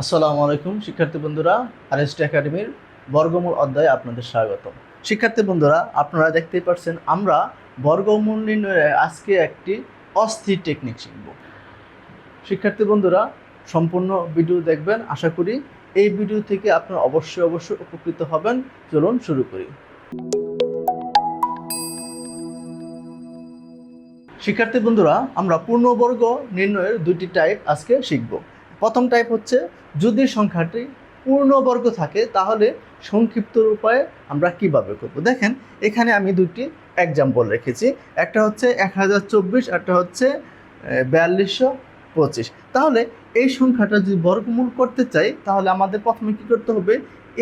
আসসালামু আলাইকুম, শিক্ষার্থী বন্ধুরা আরএসটি একাডেমির বর্গমূল অধ্যায়ে আপনাদের স্বাগত শিক্ষার্থী বন্ধুরা, আপনারা দেখতেই পাচ্ছেন, আমরা বর্গমূল নির্ণয়ে আজকে একটি অস্থির টেকনিক শিখব। শিক্ষার্থী বন্ধুরা, সম্পূর্ণ ভিডিও দেখবেন, আশা করি এই ভিডিও থেকে আপনারা অবশ্যই অবশ্যই উপকৃত হবেন। চলুন শুরু করি। শিক্ষার্থী বন্ধুরা, আমরা পূর্ণবর্গ নির্ণয়ের দুটি টাইপ আজকে শিখব। প্রথম টাইপ হচ্ছে যদি সংখ্যাটি পূর্ণবর্গ থাকে, তাহলে সংক্ষিপ্ত উপায়ে আমরা কীভাবে করব? দেখেন, এখানে আমি দুটি এক্সাম্পল রেখেছি। একটা হচ্ছে এক হাজার চব্বিশ, একটা হচ্ছে বিয়াল্লিশশো পঁচিশ। তাহলে এই সংখ্যাটা যদি বর্গমূল করতে চাই, তাহলে আমাদের প্রথমে কী করতে হবে?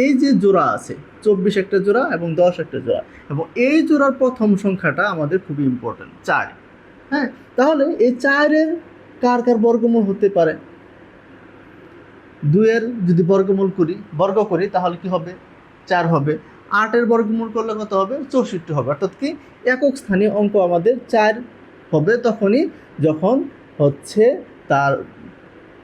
এই যে জোড়া আছে, চব্বিশ একটা জোড়া এবং দশ একটা জোড়া, এবং এই জোড়ার প্রথম সংখ্যাটা আমাদের খুবই ইম্পর্টেন্ট চার। হ্যাঁ তাহলে এই চারের কার কার বর্গমূল হতে পারে? দুইয়ের যদি বর্গমূল করি, বর্গ করি, তাহলে কি হবে? চার হবে। আটের বর্গমূল করলে কত হবে? চৌষট্টি হবে। অর্থাৎ কি? একক স্থানীয় অঙ্ক আমাদের চার হবে তখনই যখন হচ্ছে তার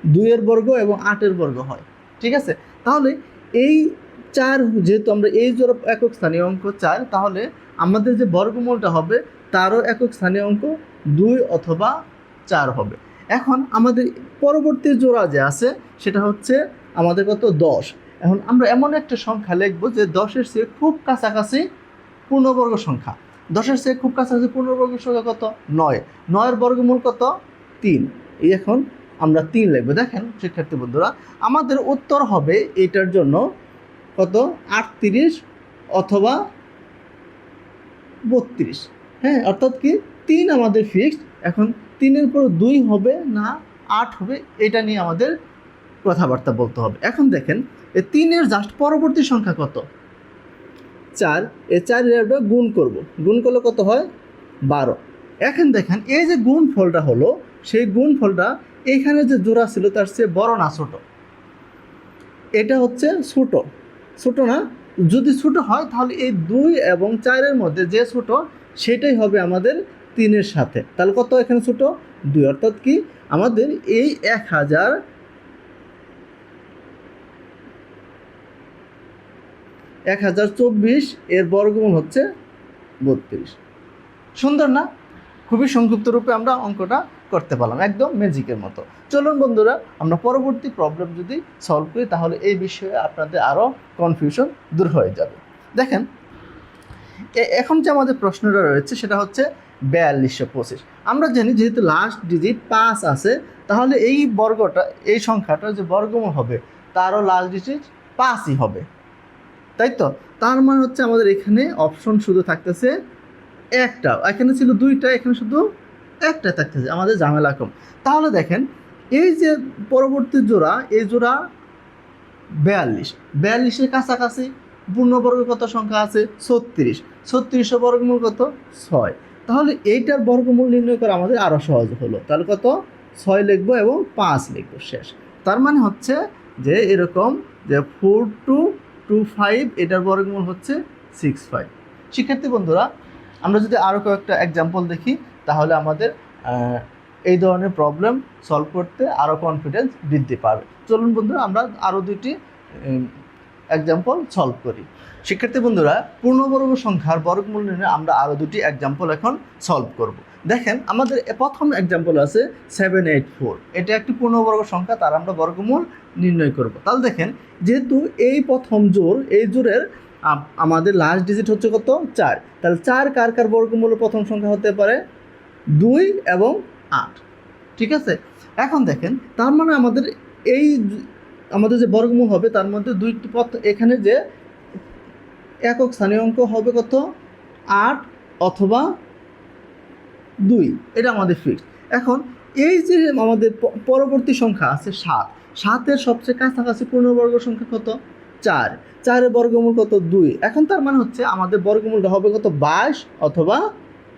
দুইয়ের বর্গ এবং আটের বর্গ হয়। ঠিক আছে? তাহলে এই চার, যেহেতু আমরা এই জোড়া একক স্থানীয় অঙ্ক চার, তাহলে আমাদের যে বর্গমূলটা হবে, তারও একক স্থানীয় অঙ্ক দুই অথবা চার হবে। এখন আমাদের পরবর্তী জোড়া যে আছে, সেটা হচ্ছে আমাদের কত? দশ। এখন আমরা এমন একটা সংখ্যা লিখব যে দশের চেয়ে খুব কাছাকাছি পূর্ণবর্গ সংখ্যা। দশের চেয়ে খুব কাছাকাছি পূর্ণবর্গ সংখ্যা কত? নয়। নয়ের বর্গমূল কত? তিন। এই এখন আমরা তিন লিখব। দেখেন, শিক্ষার্থী বন্ধুরা, আমাদের উত্তর হবে এটার জন্য কত? আটত্রিশ অথবা বত্রিশ। হ্যাঁ অর্থাৎ কি? তিন আমাদের ফিক্সড এখন তিনের পর দুই হবে না, আট হবে, এটা নিয়ে আমাদের কথাবার্তা বলতে হবে। এখন দেখেন, এ তিনের জাস্ট পরবর্তী সংখ্যা কত? চার, এ চারের আমরা গুণ করব। গুণ করলে কত হয়? বারো। এখন দেখেন, এই যে গুণ ফলটা হলো, সেই গুণ ফলটা এইখানে যে জোড়া ছিল, তার চেয়ে বড় না ছোট? এটা হচ্ছে ছোট। ছোট না? যদি ছোট হয়, তাহলে এই দুই এবং চারের মধ্যে যে ছোট, সেটাই হবে আমাদের তিনের সাথে। তাহলে কত এখানে ছোট? দুই। অর্থাৎ কি আমাদের এই এক হাজার এক হাজার চব্বিশ এর বর্গমূল হচ্ছে বত্রিশ। সুন্দর না? খুবই সংক্ষিপ্ত রূপে আমরা অঙ্কটা করতে পারলাম, একদম ম্যাজিকের মতো। চলুন বন্ধুরা, আমরা পরবর্তী প্রবলেম যদি সলভ করি, তাহলে এই বিষয়ে আপনাদের আরও কনফিউশন দূর হয়ে যাবে। দেখেন এখন যে আমাদের প্রশ্নটা রয়েছে, সেটা হচ্ছে বিয়াল্লিশশো পঁচিশ। আমরা জানি যেহেতু লাস্ট ডিজিট পাঁচ আছে, তাহলে এই বর্গটা, এই সংখ্যাটা যে বর্গমূল হবে, তারও লাস্ট ডিজিট পাঁচই হবে। তাই তো? তার মানে হচ্ছে আমাদের এখানে অপশন শুধু থাকতেছে একটা। এখানে ছিল দুইটা, এখানে শুধু একটা থাকতেছে। আমাদের ঝামেলা কম। তাহলে দেখেন, এই যে পরবর্তী জোড়া, এই জোড়া বিয়াল্লিশ। বিয়াল্লিশের কাছাকাছি পূর্ণবর্গ কত সংখ্যা আছে? ছত্রিশ। ছত্রিশশো বর্গমূল কত? ছয়। তাহলে এইটার বর্গমূল নির্ণয় করা আমাদের আরও সহজ হলো। তাহলে কত? ছয় লিখব এবং পাঁচ লিখব শেষ। তার মানে হচ্ছে যে এরকম যে ফোর টু টু ফাইভ এটার বর্গমূল হচ্ছে সিক্স ফাইভ শিক্ষার্থী বন্ধুরা, আমরা যদি আরও কয়েকটা এক্সাম্পল দেখি, তাহলে আমাদের এই ধরনের প্রবলেম সলভ করতে আরও কনফিডেন্স বৃদ্ধি পাবে। চলুন বন্ধুরা, আমরা আরও দুইটি এক্সাম্পল সলভ করি। শিক্ষার্থী বন্ধুরা পূর্ণবর্গ সংখ্যার বর্গমূল নির্ণয়ে আমরা আরও দুটি এক্সাম্পল এখন সলভ করব। দেখেন, আমাদের প্রথম এক্সাম্পল আছে সেভেন এইট ফোর এটা একটি পূর্ণবর্গ সংখ্যা, তার আমরা বর্গমূল নির্ণয় করব। তাহলে দেখেন, যেহেতু এই প্রথম জোর এই জোরের আমাদের লাস্ট ডিজিট হচ্ছে কত? চার। তাহলে চার কার কার বর্গমূল প্রথম সংখ্যা হতে পারে? দুই এবং আট। ঠিক আছে? এখন দেখেন, তার মানে আমাদের এই আমাদের যে বর্গমূল হবে, তার মধ্যে দুইটি পথ, এখানে যে একক স্থানীয় অঙ্ক হবে কত? আট অথবা দুই। এটা আমাদের ফিক্স এখন এই যে আমাদের পরবর্তী সংখ্যা আছে সাত। সাতের সবচেয়ে কাছাকাছি পূর্ণবর্গ সংখ্যা কত? চার। চারের বর্গমূল কত? দুই। এখন তার মানে হচ্ছে আমাদের বর্গমূলটা হবে কত? বাইশ অথবা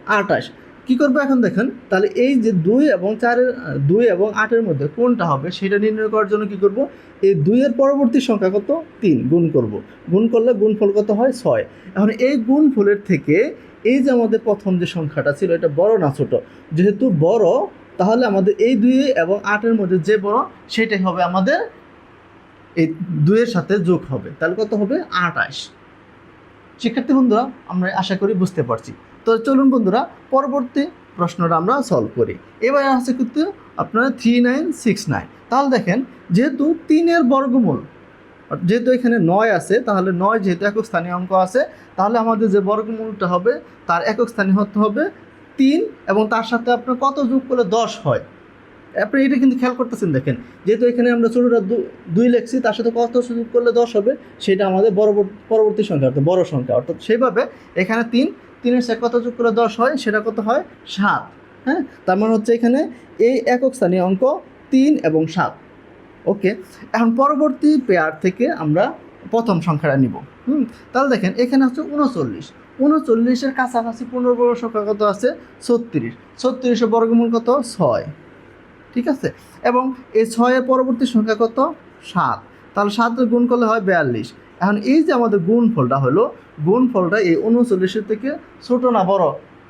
আটাশ কি করব এখন দেখেন? তাহলে এই যে দুই এবং চারের, দুই এবং আটের মধ্যে কোনটা হবে সেটা নির্ণয় করার জন্য কি করব? এই দুইয়ের পরবর্তী সংখ্যা কত? তিন গুণ করব। গুণ করলে গুণফল কত হয়? ছয়। এখন এই গুণফলের থেকে এই যে আমাদের প্রথম যে সংখ্যাটা ছিল, এটা বড় না ছোট? যেহেতু বড়, তাহলে আমাদের এই দুই এবং আটের মধ্যে যে বড়, সেটাই হবে আমাদের এই দুইয়ের সাথে যোগ হবে। তাহলে কত হবে? আটাশ শিক্ষার্থী বন্ধুরা, আমরা আশা করি বুঝতে পারছি। তো চলুন বন্ধুরা, পরবর্তী প্রশ্নটা আমরা সলভ করি। এবার আছে কিন্তু আপনারা থ্রি নাইন সিক্স নাইন তাহলে দেখেন, যেহেতু তিনের বর্গমূল, যেহেতু এখানে নয় আছে, তাহলে নয় যেহেতু একক স্থানীয় অঙ্ক আছে, তাহলে আমাদের যে বর্গমূলটা হবে, তার একক স্থানীয় হতে হবে তিন এবং তার সাথে আপনার কত যোগ করলে দশ হয়? আপনি এটা কিন্তু খেয়াল করতেছেন, দেখেন। যেহেতু এখানে আমরা ছোটোটা দুই লেখছি, তার সাথে কত যোগ করলে দশ হবে? সেটা আমাদের পরবর্তী পরবর্তী সংখ্যা, অর্থাৎ বড় সংখ্যা। অর্থাৎ সেইভাবে এখানে তিন তিনের সাথে কত যোগ করে দশ হয়? সেটা কত হয়? সাত। হ্যাঁ? তার মানে হচ্ছে এখানে এই একক স্থানীয় অঙ্ক তিন এবং সাত। ওকে? এখন পরবর্তী পেয়ার থেকে আমরা প্রথম সংখ্যাটা নিব। হুম? তাহলে দেখেন, এখানে হচ্ছে উনচল্লিশ। উনচল্লিশের কাছাকাছি পূর্ণবর্গ সংখ্যা কত আছে? ছত্রিশ। ছত্রিশের বর্গমূল কত? ছয়। ঠিক আছে? এবং এই ছয়ের পরবর্তী সংখ্যা কত? সাত। তাহলে সাত গুণ করলে হয় বিয়াল্লিশ। এখন এই যে আমাদের গুণ ফলটা হলো গুণ ফলটা এই উনচল্লিশের থেকে ছোট না বড়।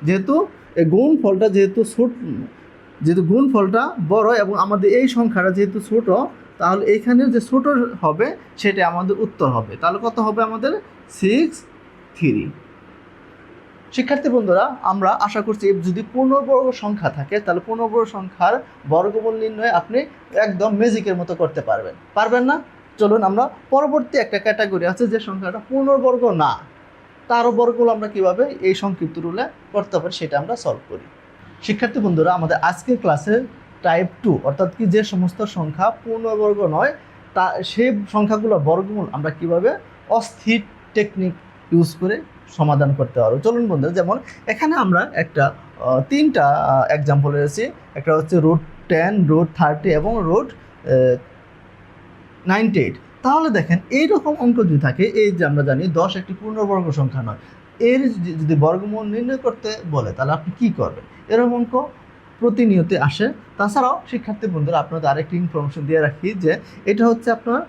যেহেতু এই গুণ ফলটা যেহেতু ছোট, যেহেতু গুণ ফলটা বড় এবং আমাদের এই সংখ্যাটা যেহেতু ছোট, তাহলে এইখানে যে ছোট হবে সেটা আমাদের উত্তর হবে। তাহলে কত হবে আমাদের? সিক্স থ্রি শিক্ষার্থী বন্ধুরা, আমরা আশা করছি যদি পূর্ণবর্গ সংখ্যা থাকে, তাহলে পূর্ণবর্গ সংখ্যার বর্গমূল নির্ণয় আপনি একদম ম্যাজিকের মতো করতে পারবেন। পারবেন না? চলুন আমরা পরবর্তী একটা ক্যাটাগরি আছে যে সংখ্যাটা পূর্ণবর্গ না, তার বর্গগুলো আমরা কীভাবে এই সংক্ষিপ্ত রুলে করতে পারি সেটা আমরা সলভ করি। শিক্ষার্থী বন্ধুরা, আমাদের আজকের ক্লাসে টাইপ টু অর্থাৎ কি যে সমস্ত সংখ্যা পূর্ণবর্গ নয়, তা সেই সংখ্যাগুলোর বর্গমূল আমরা কীভাবে অস্থির টেকনিক ইউজ করে সমাধান করতে পারব। চলুন বন্ধুরা, যেমন এখানে আমরা একটা তিনটা এক্সাম্পল রয়েছে। একটা হচ্ছে রুট টেন রুট থার্টি এবং রুট নাইনটি এইট। তাহলে দেখেন, এইরকম অঙ্ক যদি থাকে, এই যে আমরা জানি দশ একটি পূর্ণবর্গ সংখ্যা নয়, এর যদি- বর্গমূল নির্ণয় করতে বলে, তাহলে আপনি কি করবেন? এরকম অঙ্ক প্রতিনিয়ত আসে। তাছাড়াও, শিক্ষার্থী বন্ধুরা, আপনাদের আরেকটি ইনফরমেশন দিয়ে রাখি যে, এটা হচ্ছে আপনার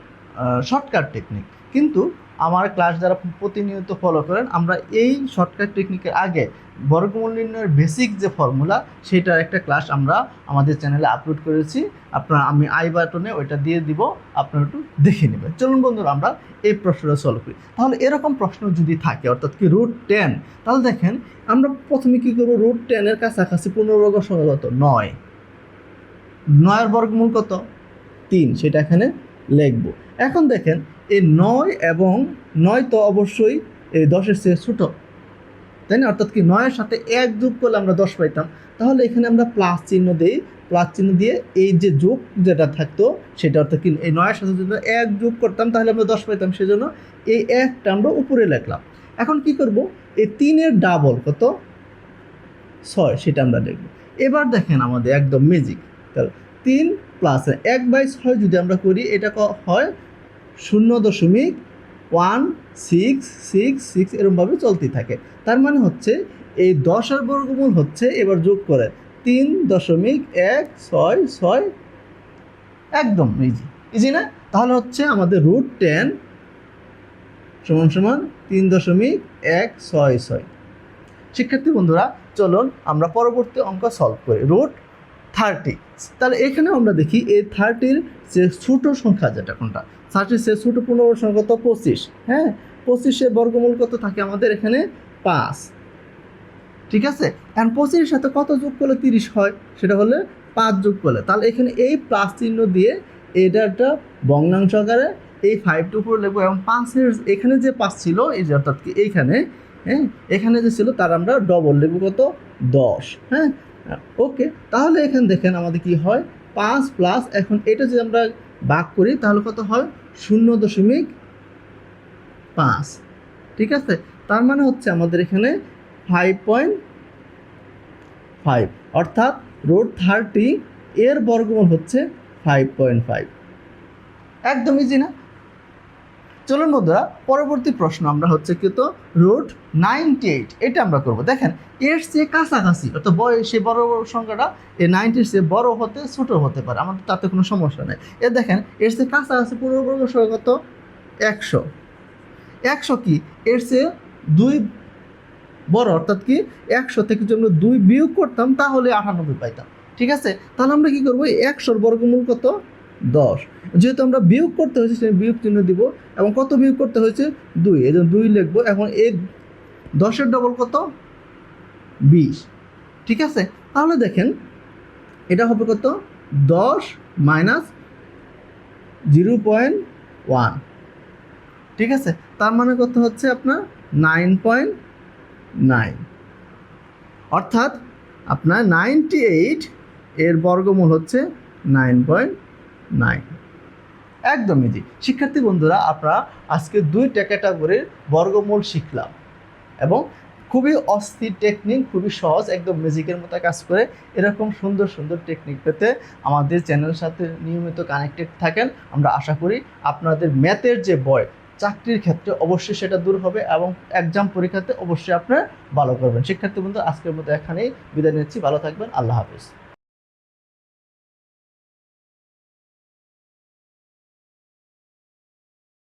শর্টকাট টেকনিক কিন্তু আমার ক্লাস যারা প্রতিনিয়ত ফলো করেন, আমরা এই শর্টকাট টেকনিকের আগে বর্গমূল নির্ণয়ের বেসিক যে ফর্মুলা সেটার একটা ক্লাস আমরা আমাদের চ্যানেলে আপলোড করেছি। আপনারা আমি আই বাটনে ওইটা দিয়ে দিব, আপনারা একটু দেখে নেবেন। চলুন বন্ধুরা, আমরা এই প্রশ্নটা সলভ করি। তাহলে এরকম প্রশ্ন যদি থাকে, অর্থাৎ কি রুট টেন তাহলে দেখেন আমরা প্রথমে কী করব? রুট টেনের কাছাকাছি পূর্ণবর্গ সংখ্যা কত? নয়। নয়ের বর্গমূল কত? তিন, সেটা এখানে লিখব। এখন দেখেন, এই নয় এবং নয় তো অবশ্যই, এই দশের চেয়ে ছোটো। তাই না? অর্থাৎ কি নয়ের সাথে এক যোগ করলে আমরা দশ পাইতাম। তাহলে এখানে আমরা প্লাস চিহ্ন দিই। প্লাস চিহ্ন দিয়ে এই যে যোগ যেটা থাকতো, সেটা অর্থাৎ কি এই নয়ের সাথে যদি এক যোগ করতাম, তাহলে আমরা দশ পাইতাম। সেজন্য এই একটা আমরা উপরে লিখলাম। এখন কি করব? এই তিনের ডাবল কত? ছয়, সেটা আমরা দেখব। এবার দেখেন আমাদের একদম ম্যাজিক তাহলে তিন প্লাস এক বাই ছয় যদি আমরা করি, এটা হয়? শূন্য দশমিক ওয়ান, সিক্স সিক্স সিক্স এরকমভাবে চলতে থাকে। তার মানে হচ্ছে এই দশের বর্গমূল হচ্ছে এবার যোগ করে তিন দশমিক এক ছয় ছয়। একদম ইজি ইজি না? তাহলে হচ্ছে আমাদের রুট টেন সমান সমান তিন দশমিক এক ছয় ছয়। শিক্ষার্থী বন্ধুরা, চলুন আমরা পরবর্তী অঙ্ক সলভ করি। রুট থার্টি তাহলে এখানেও আমরা দেখি এই থার্টির যে ছোট সংখ্যা যেটা কোনটা? থার্টির সে ছোট পূর্ণবর্গ সংখ্যা কত পঁচিশ হ্যাঁ? পঁচিশে বর্গমূল কত থাকে আমাদের এখানে? পাঁচ। ঠিক আছে? এখন পঁচিশের সাথে কত যোগ করলে তিরিশ হয়? সেটা হলে পাঁচ যোগ করলে। তাহলে এখানে এই প্লাস চিহ্ন দিয়ে এটা একটা ভগ্নাংশ আকারে এই ফাইভটা উপরে লিখব। এবং পাঁচের এখানে যে পাঁচ ছিল, এই যে অর্থাৎ কি এইখানে হ্যাঁ? এখানে যে ছিল, তার আমরা ডবল লিখব কত? দশ হ্যাঁ? ওকে তাহলে এখানে দেখেন আমাদের কি হয়? পাঁচ প্লাস এখন এটা যদি আমরা ভাগ করি, তাহলে কত হয়? শূন্য দশমিক পাঁচ। ঠিক আছে? তার মানে হচ্ছে আমাদের এখানে ফাইভ পয়েন্ট ফাইভ অর্থাৎ রোড থার্টি এর বর্গমূল হচ্ছে ফাইভ পয়েন্ট ফাইভ একদম ইজি না? চলুন বন্ধুরা, পরবর্তী প্রশ্ন আমরা হচ্ছে কি তো রুট নাইনটি এইট এটা আমরা করব। দেখেন, এর চেয়ে কাছাকাছি, অর্থাৎ বয় সে বড় বড় সংখ্যাটা এই নাইনটির চেয়ে বড় হতে, ছোটো হতে পারে, আমাদের তাতে কোনো সমস্যা নেই। এ দেখেন, এর চেয়ে কাছাকাছি পূর্ববর্গ সংখ্যা কত? একশো। একশো কি? এর চেয়ে দুই বড়, অর্থাৎ কি, একশো থেকে যদি আমরা দুই বিয়োগ করতাম, তাহলে আটানব্বই পাইতাম। ঠিক আছে? তাহলে আমরা কি করব? একশোর বর্গমূল কত? দশ। যেহেতু আমরা বিয়োগ করতে হয়েছে সেই বিয়োগ চিহ্ন দিব। এবং কত বিয়োগ করতে হয়েছে? দুই। এই জন্য দুই লিখব। এখন এই দশের ডবল কত? বিশ। ঠিক আছে? তাহলে দেখেন, এটা হবে কত? দশ মাইনাস জিরো পয়েন্ট ওয়ান ঠিক আছে? তার মানে কত হচ্ছে আপনার? নাইন পয়েন্ট নাইন অর্থাৎ আপনার নাইনটি এইট এর বর্গমূল হচ্ছে নাইন পয়েন্ট নাইন একদম ইজি শিক্ষার্থী বন্ধুরা, আপনারা আজকে দুইটা ক্যাটাগরির বর্গমূল শিখলাম এবং খুবই অস্থির টেকনিক খুবই সহজ, একদম ম্যাজিকের মতো কাজ করে এরকম সুন্দর সুন্দর টেকনিক পেতে আমাদের চ্যানেলের সাথে নিয়মিত কানেক্টেড থাকেন। আমরা আশা করি আপনাদের ম্যাথের যে বয় চাকরির ক্ষেত্রে অবশ্যই সেটা দূর হবে এবং এক্সাম পরীক্ষাতে অবশ্যই আপনারা ভালো করবেন। শিক্ষার্থী বন্ধু আজকের মতো এখানেই বিদায় নিচ্ছি। ভালো থাকবেন। আল্লাহ হাফিজ।